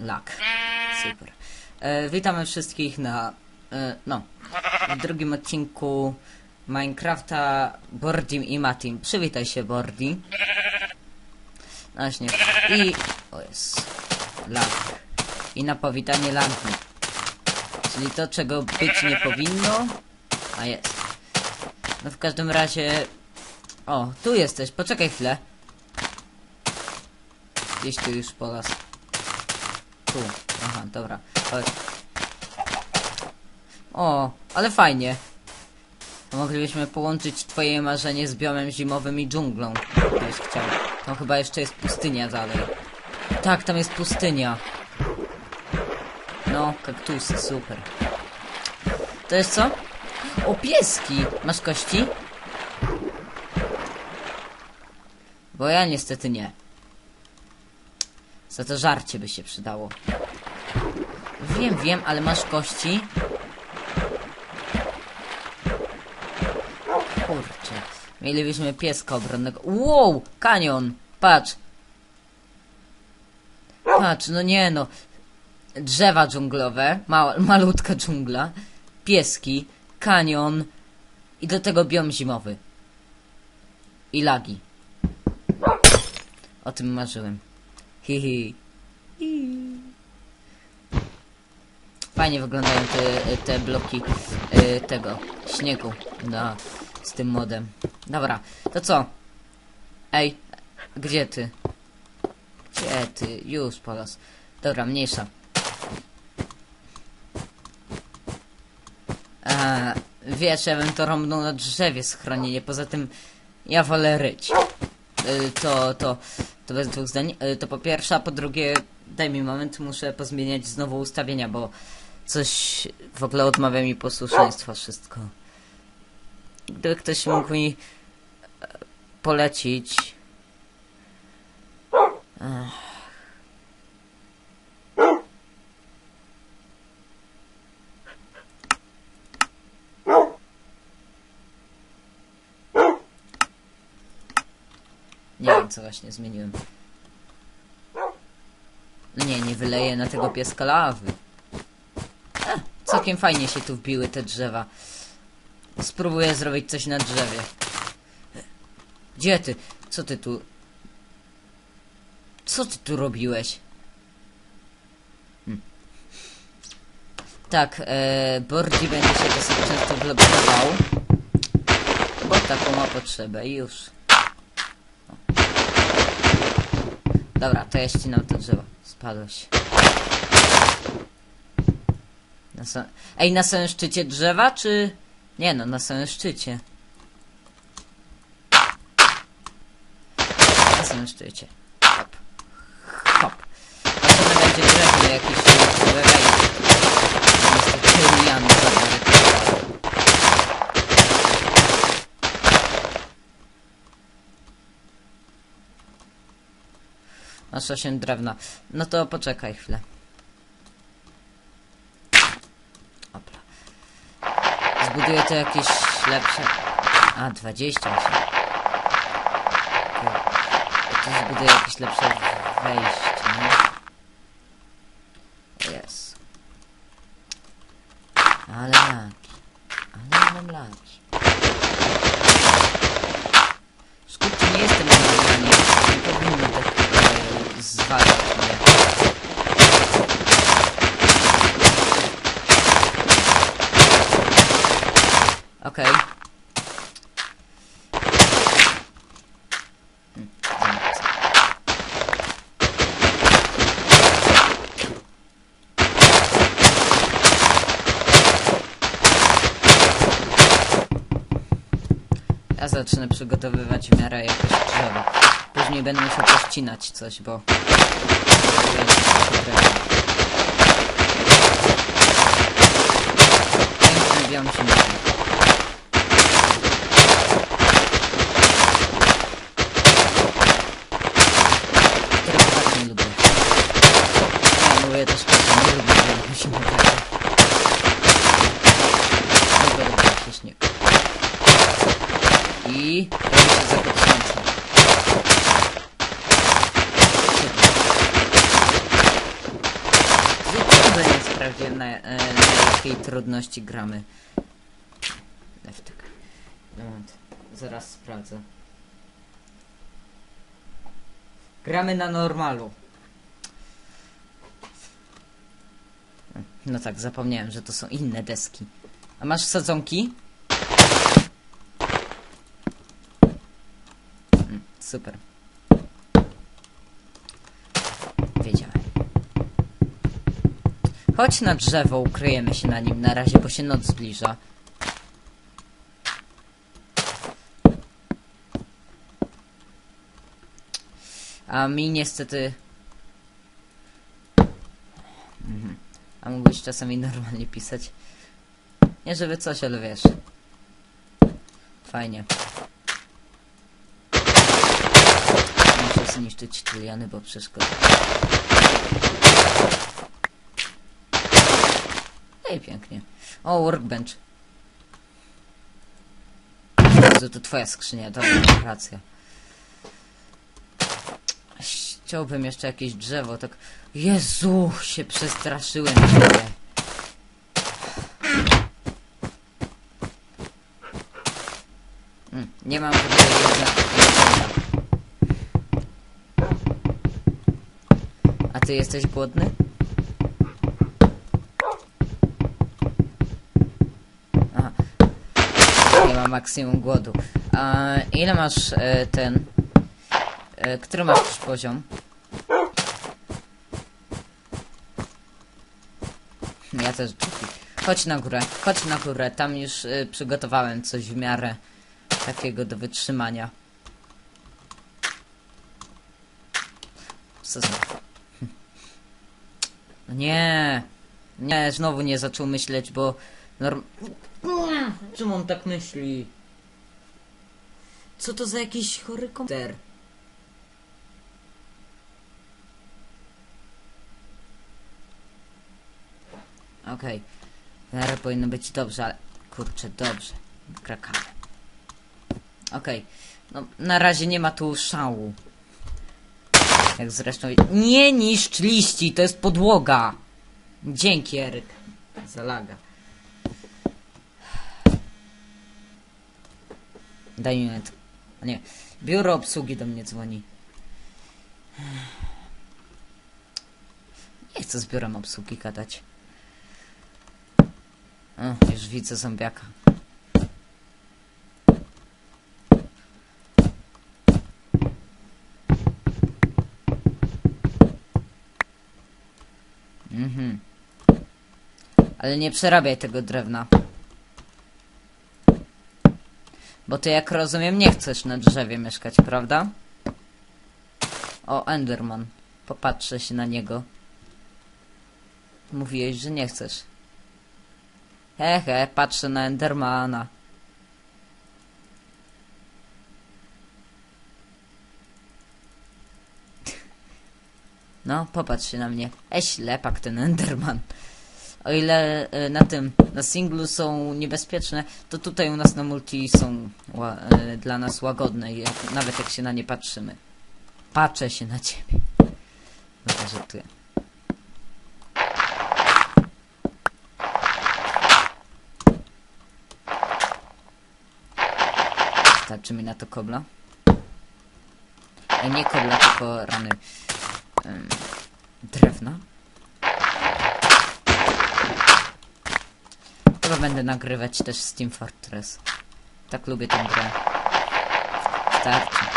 Lak. Super. E, witamy wszystkich na, e, no, w drugim odcinku Minecrafta Bordim i Matim. Przywitaj się, Bordi. Właśnie. I, o jest, lak. I na powitanie lagi. Czyli to, czego być nie powinno, a jest. No w każdym razie... O, tu jesteś, poczekaj chwilę. Gdzieś tu już po las. Tu, aha, dobra. O, ale fajnie. Moglibyśmy połączyć twoje marzenie z biomem zimowym i dżunglą. Gdybyś chciał. Tam chyba jeszcze jest pustynia dalej. Tak, tam jest pustynia. No, kaktusy, super. To jest co? O, pieski! Masz kości? Bo ja niestety nie. Za to żarcie by się przydało. Wiem, wiem, ale masz kości? Kurczę. Mielibyśmy pieska obronnego. Wow! Kanion! Patrz! Patrz, no nie no. Drzewa dżunglowe, mała, malutka dżungla, pieski, kanion i do tego biom zimowy. I lagi. O tym marzyłem. Hihi. Hi. Fajnie wyglądają te, te bloki y, tego śniegu no, z tym modem. Dobra, to co? Ej, gdzie ty? Gdzie ty? Już polas. Dobra, mniejsza. A, wiesz, ja bym to rąbnął na drzewie schronienie, poza tym ja wolę ryć. Y, to, to, to bez dwóch zdań. Y, to po pierwsze, a po drugie, daj mi moment, muszę pozmieniać znowu ustawienia, bo coś w ogóle odmawia mi posłuszeństwa wszystko. Gdyby ktoś mógł mi e, polecić... Ech. Nie wiem, co właśnie zmieniłem. Nie, nie wyleję na tego pieska lawy. E, całkiem fajnie się tu wbiły te drzewa. Spróbuję zrobić coś na drzewie. Gdzie ty? Co ty tu... Co ty tu robiłeś? Hm. Tak, e, Borgi będzie się dosyć często vlogował. Bo taką ma potrzebę i już. Dobra, to ja ścinam to drzewo. Spadłeś. Na sam... Ej, na samym szczycie drzewa, czy... Nie no, na samym szczycie. Na samym szczycie. Hop. Hop. A co to będzie drewno jakieś. Niestety liany zabarykowały. Masz 8 drewna. No to poczekaj chwilę. Opla. Zbuduję to jakieś lepsze... A, 28. Okej. To zbuduję jakieś lepsze wejście, nie? Jest. Ale laki. Ale mam laki. Skutki nie jestem normalnie. Nie powinno tak zwalać mnie. Okej. Ja zacznę przygotowywać w miarę jakoś. Później będę musiał pościnać coś, bo... Piękny mówi. Którego tak nie lubię. Ja mówię też nie lubię biomu zimowego. Lubię robić się śnieg. I robi się słońca. Super. Na, e, na jakiej trudności gramy. Leftek. Moment, zaraz sprawdzę. Gramy na normalu. No tak, zapomniałem, że to są inne deski. A masz sadzonki? Mm, Super. Chodź na drzewo, ukryjemy się na nim na razie, bo się noc zbliża. A mi niestety... Mhm. A mógłbyś czasami normalnie pisać. Nie żeby coś, ale wiesz. Fajnie. Muszę zniszczyć tyliany, bo przeszkoda. No pięknie. O, workbench. Jezu, to twoja skrzynia, dobra, racja. Chciałbym jeszcze jakieś drzewo, tak... Jezu, się przestraszyłem ciebie. Mm, Nie mam jedzenia. A ty jesteś głodny? Ma maksimum głodu. A ile masz e, ten... E, który masz poziom? Ja też. Chodź na górę, chodź na górę. Tam już y, przygotowałem coś w miarę takiego do wytrzymania. Co za... No nie! Nie, znowu nie zaczął myśleć, bo... Norm... Czemu on tak myśli? Co to za jakiś chory komputer? Okej. W miarę powinno być dobrze, ale... Kurczę, dobrze. Krakamy. Okej. No, na razie nie ma tu szału. Jak zresztą... Nie niszcz liści, to jest podłoga! Dzięki, Eryk. Zalaga. Daj mi moment. A nie. Biuro obsługi do mnie dzwoni. Nie chcę z biurem obsługi gadać. O, już widzę zombiaka. Mhm. Ale nie przerabiaj tego drewna. Bo ty, jak rozumiem, nie chcesz na drzewie mieszkać, prawda? O, Enderman. Popatrzę się na niego. Mówiłeś, że nie chcesz. Hehe, patrzę na Endermana. No, popatrz się na mnie. E, ślepak ten Enderman. O ile e, na tym, na singlu są niebezpieczne, to tutaj u nas na multi są e, dla nas łagodne, jak, nawet jak się na nie patrzymy. Patrzę się na ciebie. No to żartuję. Starczy mi na to kobla? E, nie kobla, tylko rany drewna. Chyba będę nagrywać też Steam Fortress. Tak lubię tę grę. Starczy.